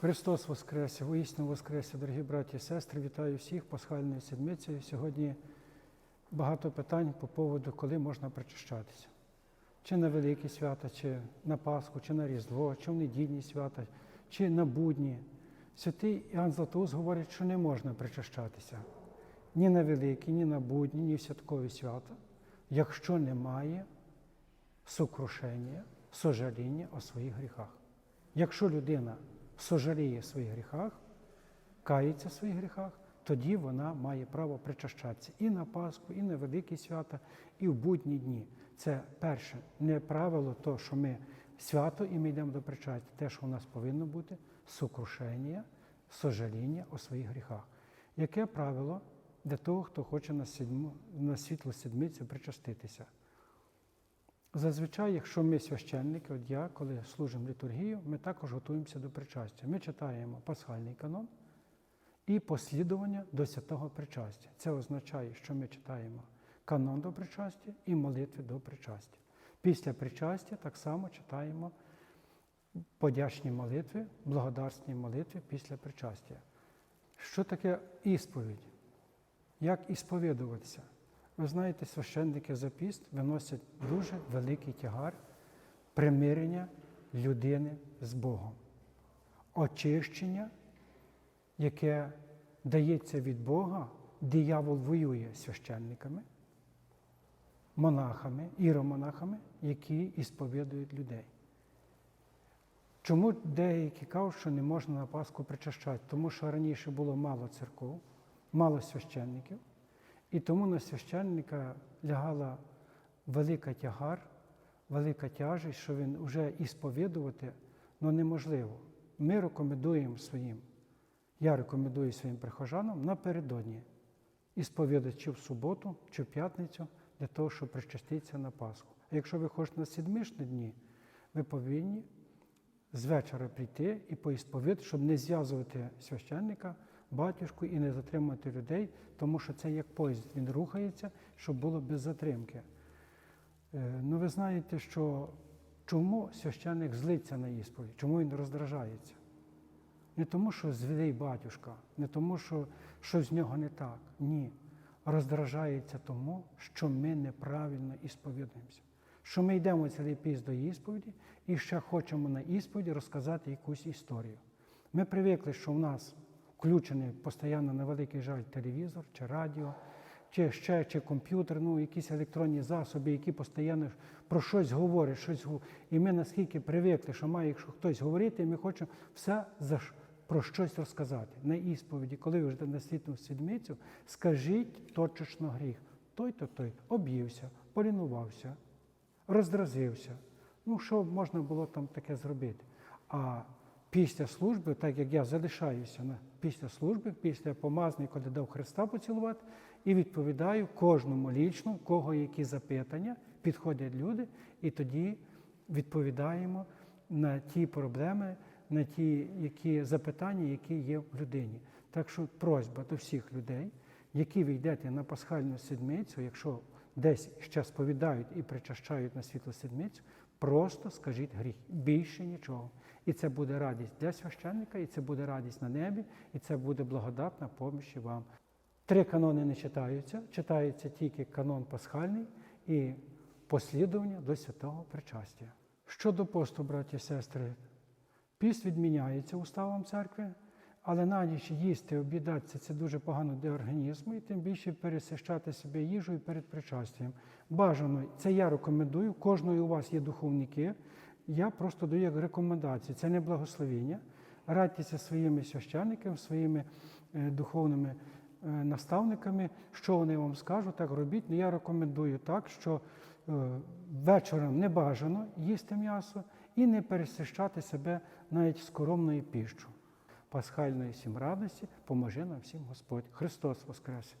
Христос Воскресе, воістину Воскресе, дорогі браті і сестри, вітаю всіх пасхальною седмицею. Сьогодні багато питань по поводу, коли можна причащатися. Чи на великі свята, чи на Пасху, чи на Різдво, чи в недільні свята, чи на будні. Святий Іоанн Златоуст говорить, що не можна причащатися ні на великі, ні на будні, ні в святкові свята, якщо немає сокрушення, сожаління о своїх гріхах. Якщо людина сожаліє в своїх гріхах, кається в своїх гріхах, тоді вона має право причащатися і на Пасху, і на великі свята, і в будні дні. Це перше, не правило то, що ми свято і ми йдемо до причастя. Те, що у нас повинно бути сокрушення, сожаління у своїх гріхах. Яке правило для того, хто хоче на, седьму, на світлу седмицю причаститися? Зазвичай, якщо ми священники, от я, коли служимо літургію, ми також готуємося до причастя. Ми читаємо пасхальний канон і послідування до святого причастя. Це означає, що ми читаємо канон до причастя і молитви до причастя. Після причастя так само читаємо подячні молитви, благодарственні молитви після причастя. Що таке ісповідь? Як ісповідуватися? Ви знаєте, священники за піст виносять дуже великий тягар примирення людини з Богом, очищення, яке дається від Бога, диявол воює священниками, монахами, іромонахами, які ісповідують людей. Чому деякі кажуть, що не можна на Пасху причащати? Тому що раніше було мало церков, мало священників. І тому на священника лягала велика тягар, велика тяжість, що він вже і сповідувати ну, неможливо. Ми рекомендуємо своїм, я рекомендую своїм прихожанам напередодні і сповідати чи в суботу, чи в п'ятницю, для того, щоб причаститися на Пасху. А якщо ви хочете на седмичні дні, ви повинні з вечора прийти і поісповідати, щоб не зв'язувати священника батюшку і не затримати людей, тому що це як поїзд, він рухається, щоб було без затримки. Е, Ну, ви знаєте, що чому священник злиться на ісповідь, чому він роздражається? Не тому, що злий батюшка, не тому, що щось з нього не так. Ні. Роздражається тому, що ми неправильно ісповідуємося. Що ми йдемо цілий піс до ісповіді і ще хочемо на ісповіді розказати якусь історію. Ми привикли, що в нас включений постійно на великий жаль телевізор чи радіо, чи ще чи комп'ютер, ну якісь електронні засоби, які постійно про щось говорять, щось і ми наскільки привикли, що має якщо хтось говорити, ми хочемо все за про щось розказати. На ісповіді, коли ви ждете на світну седмицю, скажіть точечно гріх. Той-то той об'ївся, полінувався, роздразився. Ну, що можна було там таке зробити? А після служби, так як я залишаюся на після служби, після помазної, коли дав Христа поцілувати, і відповідаю кожному лічно, кого які запитання, підходять люди, і тоді відповідаємо на ті проблеми, на ті які запитання, які є в людині. Так що просьба до всіх людей, які ви йдете на пасхальну седмицю, якщо десь ще сповідають і причащають на світлу седмицю, просто скажіть гріх, більше нічого. І це буде радість для священника, і це буде радість на небі, і це буде благодатна поміч вам. Три канони не читаються, читається тільки канон пасхальний і послідування до святого причастя. Щодо посту, браті і сестри, піст відміняється уставом церкви, але на ніч їсти, обідатися це дуже погано для організму, і тим більше пересищати себе їжею перед причастям. Бажано, це я рекомендую, кожної у вас є духовники. Я просто даю як рекомендацію, це не благословіння. Радьтеся своїми священниками, своїми е, духовними е, наставниками, що вони вам скажуть, так робіть. Ну, я рекомендую так, що е, вечором не бажано їсти м'ясо і не пересищати себе навіть скоромною піщу. Пасхальної всім радості, поможи нам всім Господь. Христос Воскрес!